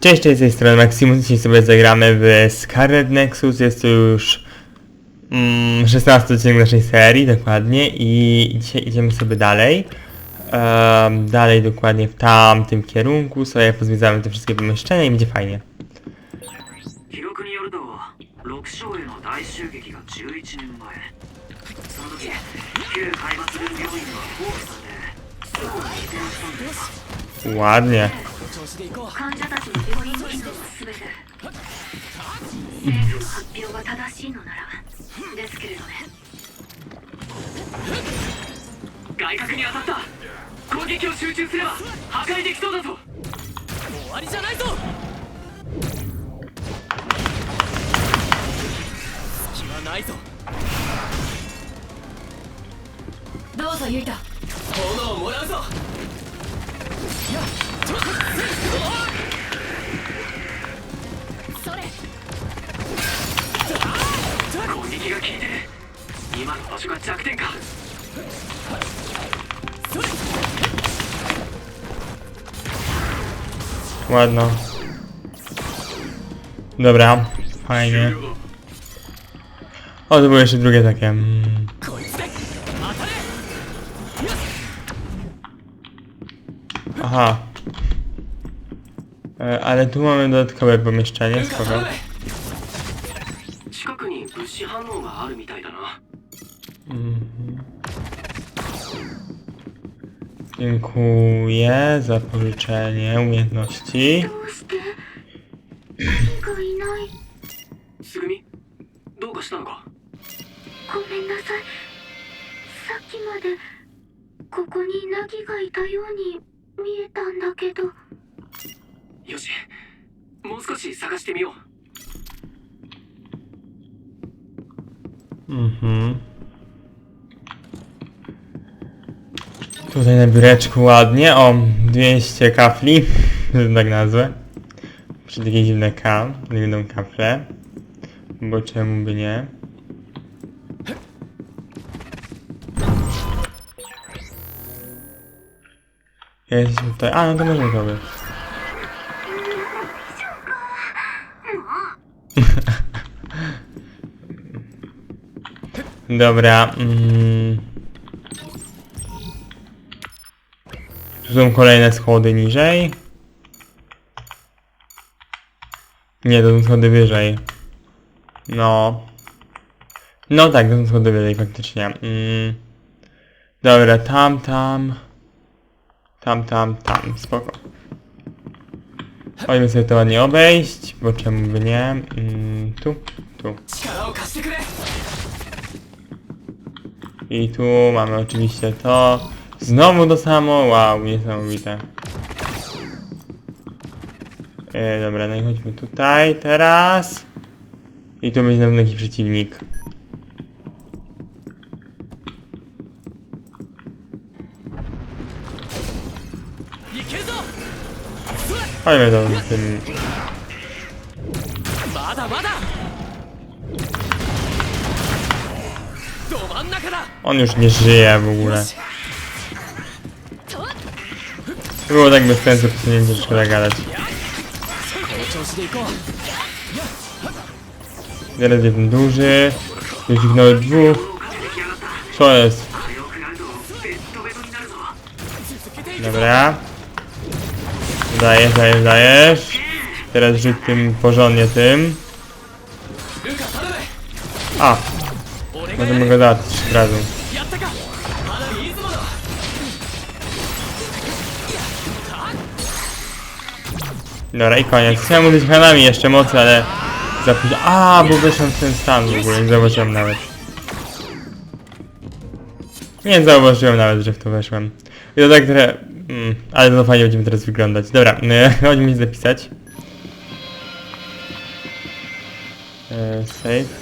Cześć, cześć, z tej strony Maximus. Dzisiaj sobie zagramy w Scarlet Nexus. Jest to już mm, 16 odcinek naszej serii, dokładnie. I dzisiaj idziemy sobie dalej. Em, dalej dokładnie w tamtym kierunku. Sobie pozwiedzamy te wszystkie pomieszczenia i będzie fajnie. Ładnie. どうぞユイタ攻撃が効いてる今の場所が弱点か Ładno. Dobra, fajnie. O, to było jeszcze drugie takie. Mm. Aha. E, ale tu mamy dodatkowe pomieszczenie, spoko. 近くに物資反応があるみたいだな Dziękuję za pożyczenie umiejętności. どう Tutaj na biureczku ładnie. O, 200 kafli, że tak nazwę. Przy takie dziwne K, dziwną kaflę. Bo czemu by nie? Jest tutaj. A, no to możemy to. Dobra. Mm. Tu są kolejne schody niżej. Nie, to są schody wyżej. No. No tak, to są schody wyżej faktycznie. Mm. Dobra, tam, tam. Tam, tam, tam. Spoko. Chodźmy sobie to ładnie obejść, bo czemu by nie? Mm, tu, tu. I tu mamy oczywiście to. Znowu to samo? Wow, niesamowite. E, dobra, no i chodźmy tutaj teraz. I tu będzie nam jakiś przeciwnik. Chodźmy tam z tym... On już nie żyje w ogóle. Było tak bez sensu, po nie troszkę zagadać. Teraz jeden duży, wyźgnął dwóch. Co jest? Dobra. Dajesz, dajesz, dajesz. Teraz rzuć tym porządnie tym. A! Możemy go dać od razu. Dobra i koniec. Chciałem użyć hanami jeszcze mocy, ale za późno. A, bo wyszłem w ten stan w ogóle, nie zauważyłem nawet. Nie zauważyłem nawet, że w to weszłem. I to tak trochę... Mm, ale to fajnie będziemy teraz wyglądać. Dobra, chodźmy się zapisać. E, save.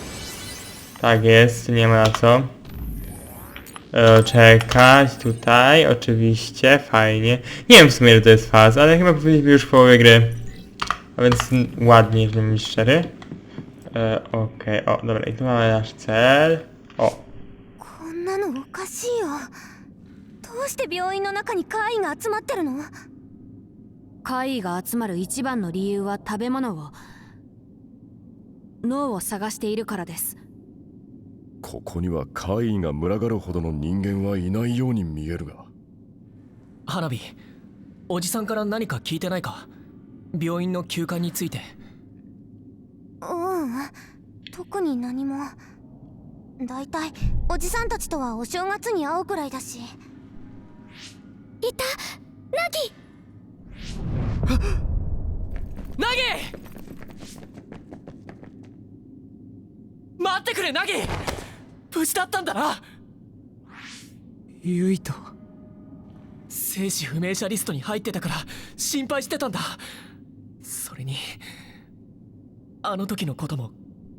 Tak jest, nie ma na co. E, czekać tutaj, oczywiście, fajnie. Nie wiem w sumie ile to jest faz, ale chyba powinniśmy już w połowie gry. A więc ładnie, żebym być szczery. E, Okej, o, dobra, i tu mamy nasz cel. O, こんなのおかしいよどうして病院の中に怪異が集まってるの怪異が集まる一番の理由は食べ物を脳を探しているからですここには怪異が群がるほどの人間はいないように見えるが花火おじさんから何か聞いてないか病院の休館について。ううん。特に何も。だいたいおじさんたちとはお正月に会うくらいだし。いたナギナギ待ってくれナギ無事だったんだな。ユイと生死不明者リストに入ってたから心配してたんだ。それにあの時のことも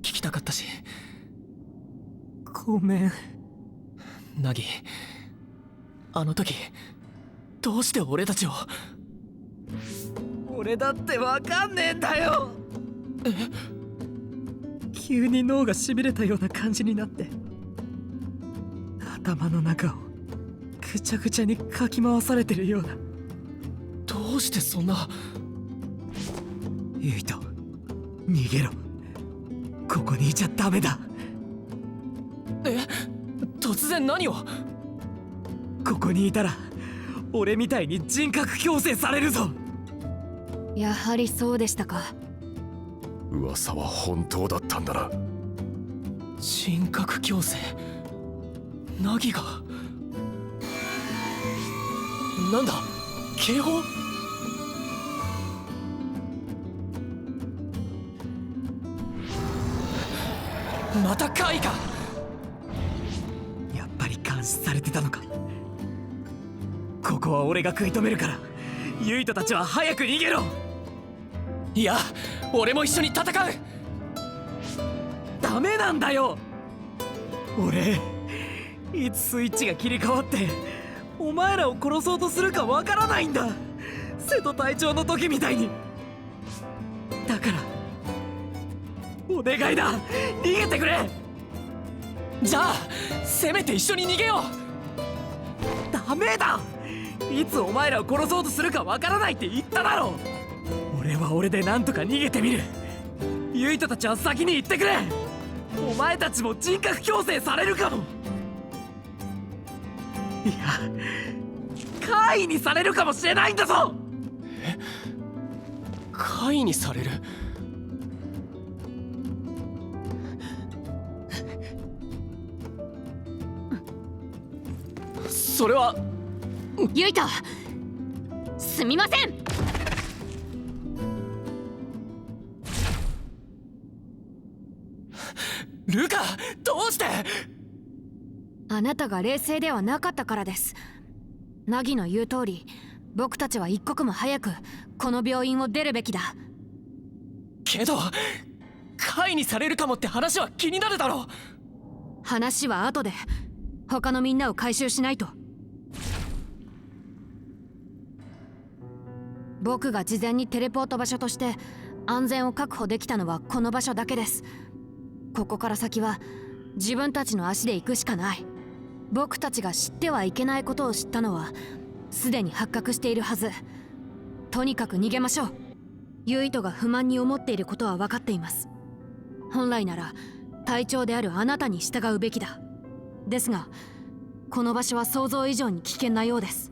聞きたかったし。ごめん。ナギあの時どうして俺たちを？俺だってわかんねえんだよ。急に脳がしびれたような感じになって。頭の中をぐちゃぐちゃにかき回されてるような。どうしてそんなユイト逃げろ。ここにいちゃダメだ。え突然何を？ここにいたら俺みたいに人格強制されるぞ。やはりそうでしたか。噂は本当だったんだな。人格強制ナギが？なんだ？警報？また怪異か。やっぱり監視されてたのか。ここは俺が食い止めるから。ユイトたちは早く逃げろ。いや俺も一緒に戦う。ダメなんだよ。俺いつスイッチが切り替わってお前らを殺そうとするかわからないんだ。瀬戸隊長の時みたいに。だからお願いだ。逃げてくれ。じゃあせめて一緒に逃げよう。ダメだ。いつお前らを殺そうとするかわからないって言っただろ俺は俺でなんとか逃げてみる。ユイトたちは先に行ってくれ。お前たちも人格強制されるかも。いや怪異にされるかもしれないんだぞ。え？怪異にされる？それは。ユイトすみません。ルカどうして？あなたが冷静ではなかったからです。ナギの言う通り僕たちは一刻も早くこの病院を出るべきだ。けど怪異にされるかもって話は気になるだろ話は後で他のみんなを回収しないと僕が事前にテレポート場所として安全を確保できたのはこの場所だけです。ここから先は自分たちの足で行くしかない。僕たちが知ってはいけないことを知ったのはすでに発覚しているはず。とにかく逃げましょう。ユイトが不満に思っていることは分かっています。本来なら隊長であるあなたに従うべきだ。ですがこの場所は想像以上に危険なようです。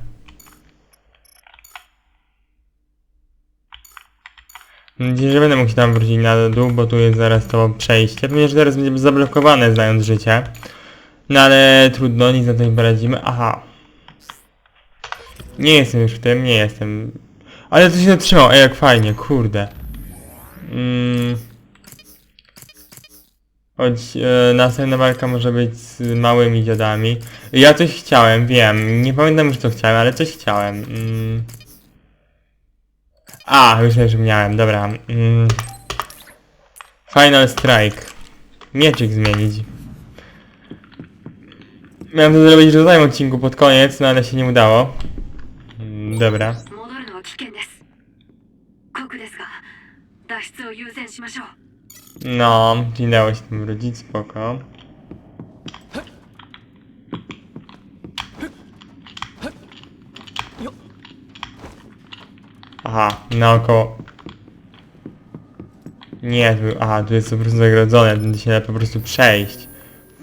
nadzieję, że będę mógł się tam wrócić na dół, bo tu jest zaraz to przejście. Pewnie, że teraz będzie zablokowane, znając życie. No ale trudno, nic na to nie poradzimy. Aha. Nie jestem już w tym, nie jestem. Ale to się zatrzymało, ej jak fajnie, kurde. Mm. Choć e, następna walka może być z małymi dziadami. Ja coś chciałem, wiem. Nie pamiętam już co chciałem, ale coś chciałem. Mm. A, myślę, że miałem, dobra. Mm. Final Strike. Mieczyk zmienić. Miałem to zrobić w rodzaju odcinku pod koniec, no ale się nie udało. Mm, Dobra. 戻るのは危険です酷ですが脱出を優先しましょう No, czyli dało się tym wrócić, spoko. Aha, naokoło. Nie, tu, aha, tu jest po prostu zagrodzone, tędy się po prostu przejść.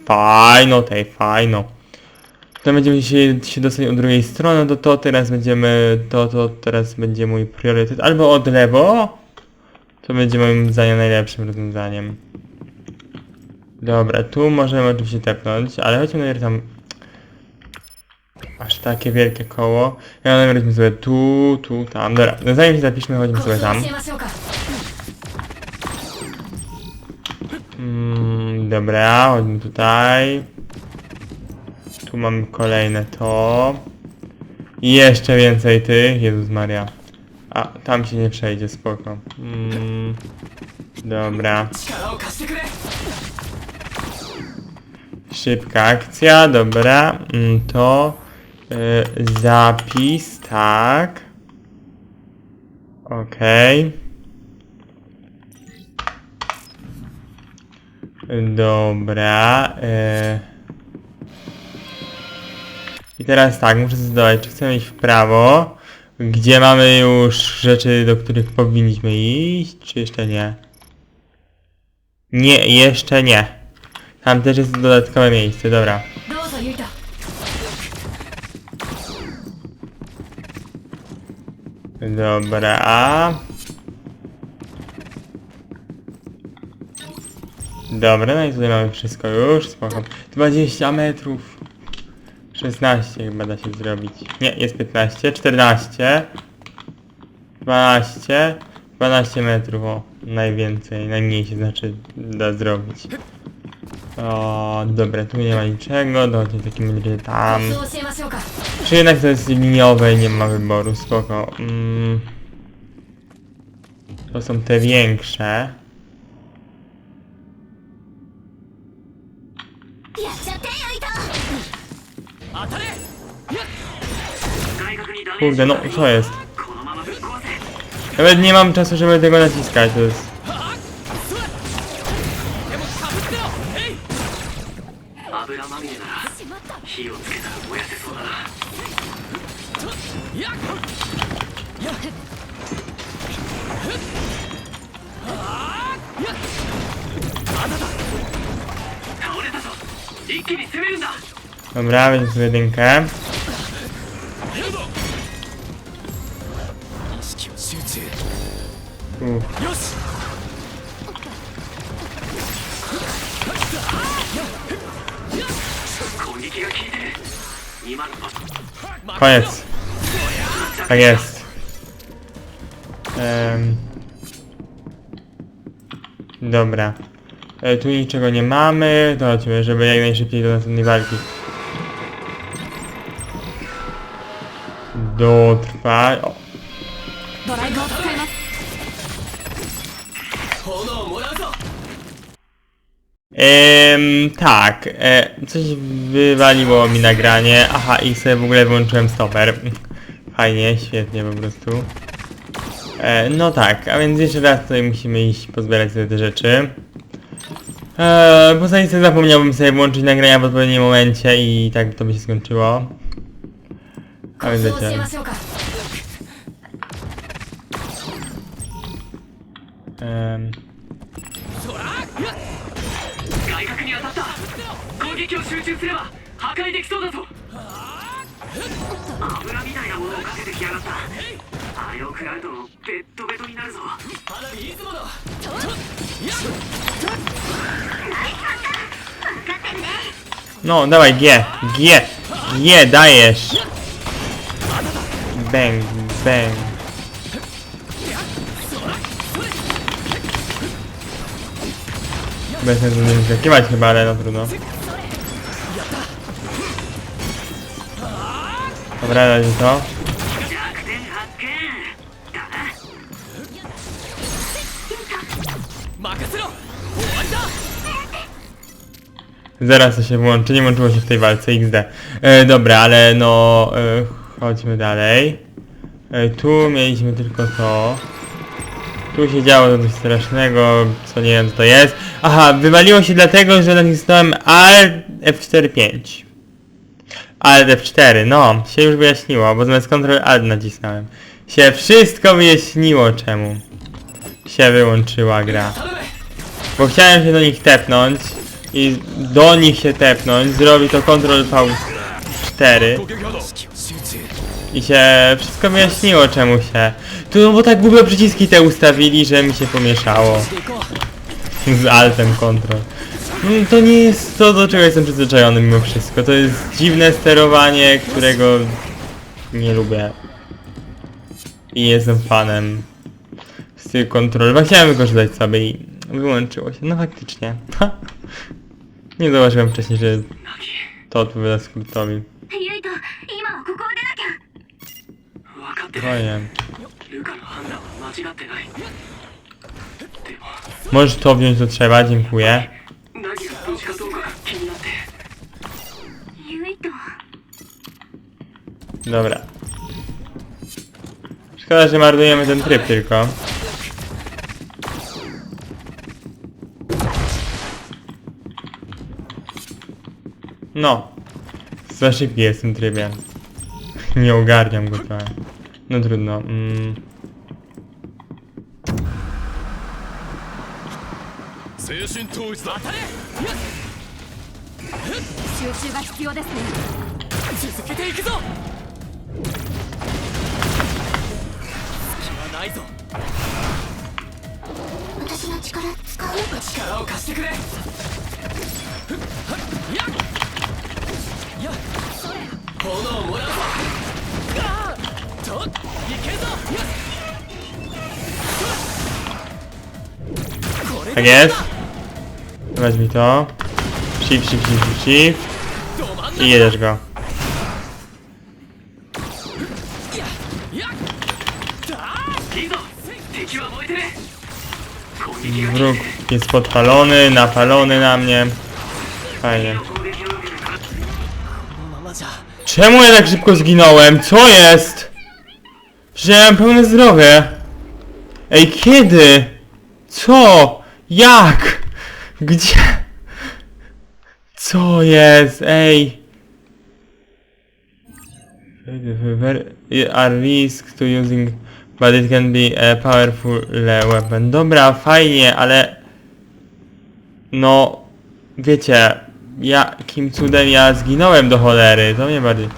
Fajno, tej, fajno. To będziemy się, się dostać od drugiej strony, to to teraz będziemy, to, to teraz będzie mój priorytet. Albo od lewo, to będzie moim zdaniem najlepszym rozwiązaniem. Dobra, tu możemy oczywiście tepnąć, ale chodźmy najpierw tam... Aż takie wielkie koło. Ja nagraliśmy sobie tu, tu, tam. Dobra, no zanim się zapiszmy, chodźmy sobie tam. Mm, dobra, chodźmy tutaj. Tu mamy kolejne to. I jeszcze więcej tych. Jezus Maria. A, tam się nie przejdzie, spoko. Mm, dobra. Szybka akcja, dobra. Mm, to y, zapis, tak. Okej. Dobra. y. I teraz tak, muszę zdecydować, czy chcemy iść w prawo, gdzie mamy już rzeczy, do których powinniśmy iść, czy jeszcze nie? Nie, jeszcze nie. Tam też jest dodatkowe miejsce, dobra. Dobra. Dobra, no i tutaj mamy wszystko już, spoko. 20 metrów. 16 chyba da się zrobić. Nie, jest 15, 14. 12. 12 metrów, o. Najwięcej, najmniej się znaczy da zrobić. O, dobra, tu nie ma niczego, dochodzi w takim razie tam. Czy jednak to jest liniowe i nie ma wyboru, spoko. Mm. To są te większe. Kurde, no co jest? Nawet nie mam czasu, żeby tego naciskać, to jest... Dobra, więc jedynkę. Uf. Koniec. Tak jest. Um. Dobra. E, tu niczego nie mamy. To żeby jak najszybciej do następnej walki. dotrwa... O. Ehm, tak, e, coś wywaliło mi nagranie, aha i sobie w ogóle wyłączyłem stoper. Fajnie, świetnie po prostu. E, no tak, a więc jeszcze raz tutaj musimy iść pozbierać sobie te rzeczy. Eee, poza tym zapomniałbym sobie włączyć nagrania w odpowiednim momencie i tak to by się skończyło. Wiecie. ましょうか Em, 外角に当たった。攻撃を集中すれば破壊できそうだぞ。油みたいなものをかけてきやがった。あれを食らうとベッドベトになるぞ。花火いつもの no, dawaj, G, G, G, dajesz. bang, bang. Bez sensu nie wyskakiwać chyba, ale no trudno. Dobra, da się to. Zaraz to się włączy, nie łączyło się w tej walce XD. E, dobra, ale no... E, chodźmy dalej. E, tu mieliśmy tylko to. Tu się działo coś strasznego, co nie wiem co to jest. Aha, wywaliło się dlatego, że nacisnąłem Alt F4 5. Alt F4, no, się już wyjaśniło, bo zamiast Ctrl Alt nacisnąłem. Się wszystko wyjaśniło czemu. Się wyłączyła gra. Bo chciałem się do nich tepnąć i do nich się tepnąć, zrobi to Ctrl V4 i się wszystko wyjaśniło czemu się. Tu no bo tak głupio przyciski te ustawili, że mi się pomieszało. Z Altem Ctrl. No, to nie jest to, do czego jestem przyzwyczajony mimo wszystko. To jest dziwne sterowanie, którego nie lubię. I jestem fanem z tych kontrol. Chciałem wykorzystać sobie i wyłączyło się. No faktycznie. Nie zauważyłem wcześniej, że to odpowiada skrótowi. Możesz to wziąć, co trzeba, dziękuję. Dobra. Szkoda, że marnujemy ten tryb tylko. No. Za szybki jest w tym trybie. Nie ogarniam go trochę. No trudno. Mm. 精 Tak jest. Weź mi to. Shift, shift, shift, shift. I jedziesz go. Wróg jest podpalony, napalony na mnie. Fajnie. Czemu ja tak szybko zginąłem? Co jest? Że mam pełne zdrowie. Ej, kiedy? Co? Jak? Gdzie? Co jest? Ej. Are risk to using but it can be a powerful weapon. Dobra, fajnie, ale... No... Wiecie, jakim cudem ja zginąłem do cholery, to mnie bardziej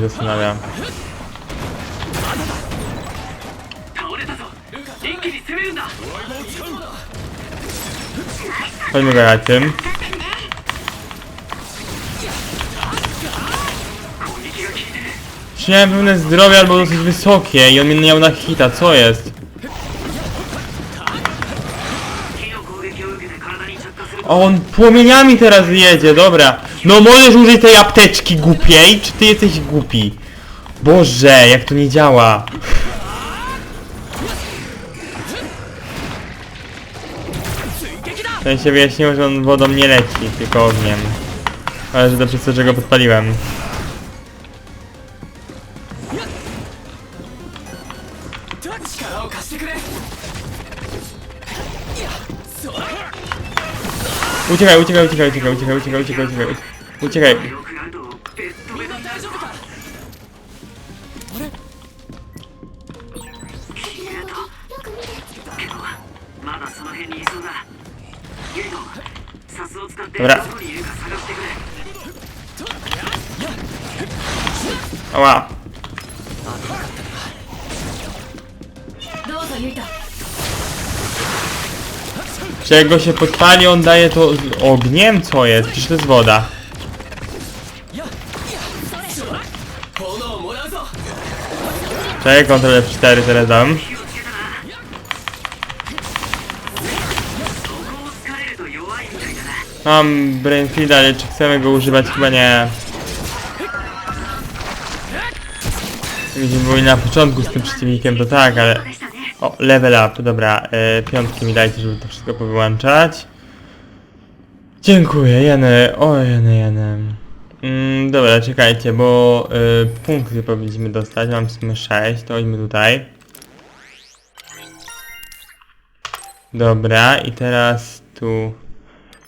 zastanawia. 一気に攻めるんだ Chodźmy go na tym. 攻撃が効いてる Czy miałem pełne zdrowie albo dosyć wysokie i on mnie miał na hita, co jest? 火の攻撃を受けて体に着火する A on płomieniami teraz jedzie, dobra. No możesz użyć tej apteczki głupiej, czy ty jesteś głupi? Boże, jak to nie działa. Ten się wyjaśniło, że on wodą nie leci, tylko ogniem. Ale że to przez to, że go podpaliłem. Uciekaj, uciekaj, uciekaj, uciekaj, uciekaj, uciekaj, uciekaj, uciekaj. Uciekaj. Dobra. Oła. Czego się podpali, on daje to ogniem, co jest? Przecież to jest woda. Czekaj, kontrolę 4 teraz dam. Mam Brainfield, ale czy chcemy go używać? Chyba nie. Widzimy, byli na początku z tym przeciwnikiem, to tak, ale... O, level up, dobra, yy, piątki mi dajcie, żeby to wszystko powyłączać. Dziękuję, jeny, o jeny, jeny. Mm, dobra, czekajcie, bo y, punkty powinniśmy dostać, mam w sumie 6, to idźmy tutaj. Dobra, i teraz tu...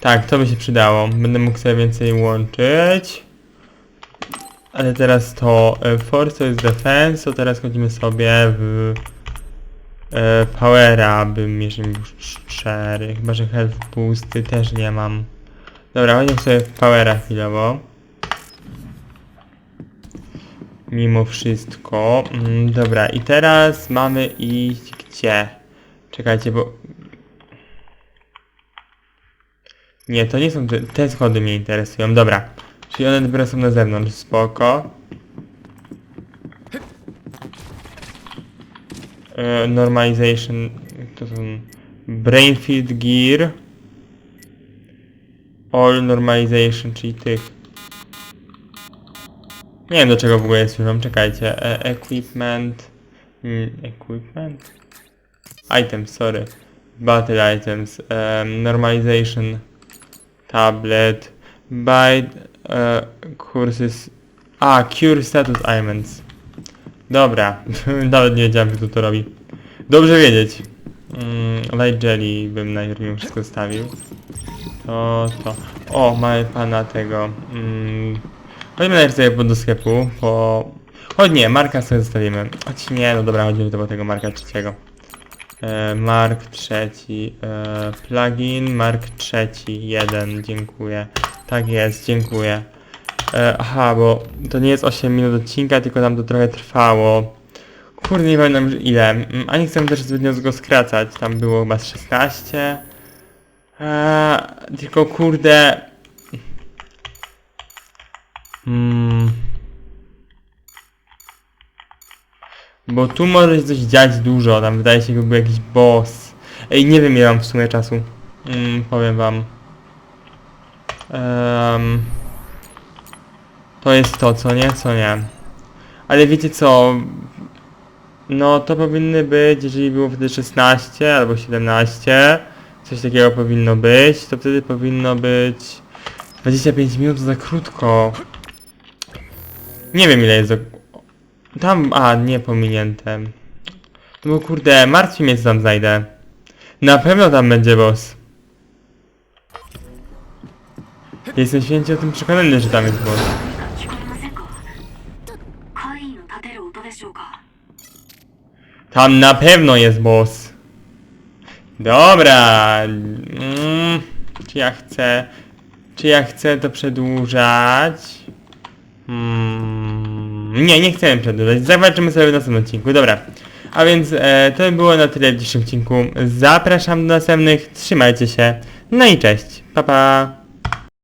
Tak, to by się przydało, będę mógł sobie więcej łączyć. Ale teraz to e, Force jest Defense, to teraz chodzimy sobie w e, Powera, bym jeżeli był szczery. Chyba, że Health Boosty też nie mam. Dobra, chodzimy sobie w Powera chwilowo. Mimo wszystko. Mm, dobra, i teraz mamy iść gdzie? Czekajcie, bo... Nie, to nie są te, te schody mnie interesują. Dobra. Czyli one dopiero są na zewnątrz, spoko. E, normalization, to są brain feed gear. All normalization, czyli tych. Nie wiem do czego w ogóle jest czekajcie. E, equipment. Mm, equipment? Items, sorry. Battle items. Um, normalization. Tablet. Byte. E, courses. A, cure status ailments. Dobra, nawet nie wiedziałem, kto to robi. Dobrze wiedzieć. Mm, light jelly bym najpierw wszystko stawił. To, to. O, mamy pana tego. Mm, chodźmy najpierw sobie do sklepu, bo... Chodź nie, Marka sobie zostawimy. Choć nie, no dobra, chodzimy do tego Marka trzeciego. E, Mark trzeci, e, plugin, Mark trzeci, jeden, dziękuję. Tak jest, dziękuję. E, aha, bo to nie jest 8 minut odcinka, tylko tam to trochę trwało. Kurde, nie pamiętam ile. Mm, A nie chcę też zbytnio go skracać, tam było chyba z 16. Eee, tylko kurde... Hmm. Bo tu może się coś dziać dużo, tam wydaje się jakby jakiś boss. Ej, nie wiem ile mam w sumie czasu. Mm, powiem wam. Em, to jest to, co nie? Co nie? Ale wiecie co? No to powinny być, jeżeli było wtedy 16 albo 17, coś takiego powinno być, to wtedy powinno być 25 minut za krótko. Nie wiem ile jest za... Tam, a, nie pominięte. No bo kurde, martwi mnie co tam znajdę. Na pewno tam będzie boss. Jestem święcie o tym przekonany, że tam jest boss. Tam na pewno jest boss. Dobra. Mm, czy ja chcę... Czy ja chcę to przedłużać? Hmm nie, nie chcę przedłużać. Zobaczymy sobie w następnym odcinku. Dobra. A więc e, to było na tyle w dzisiejszym odcinku. Zapraszam do następnych. Trzymajcie się. No i cześć. Pa pa.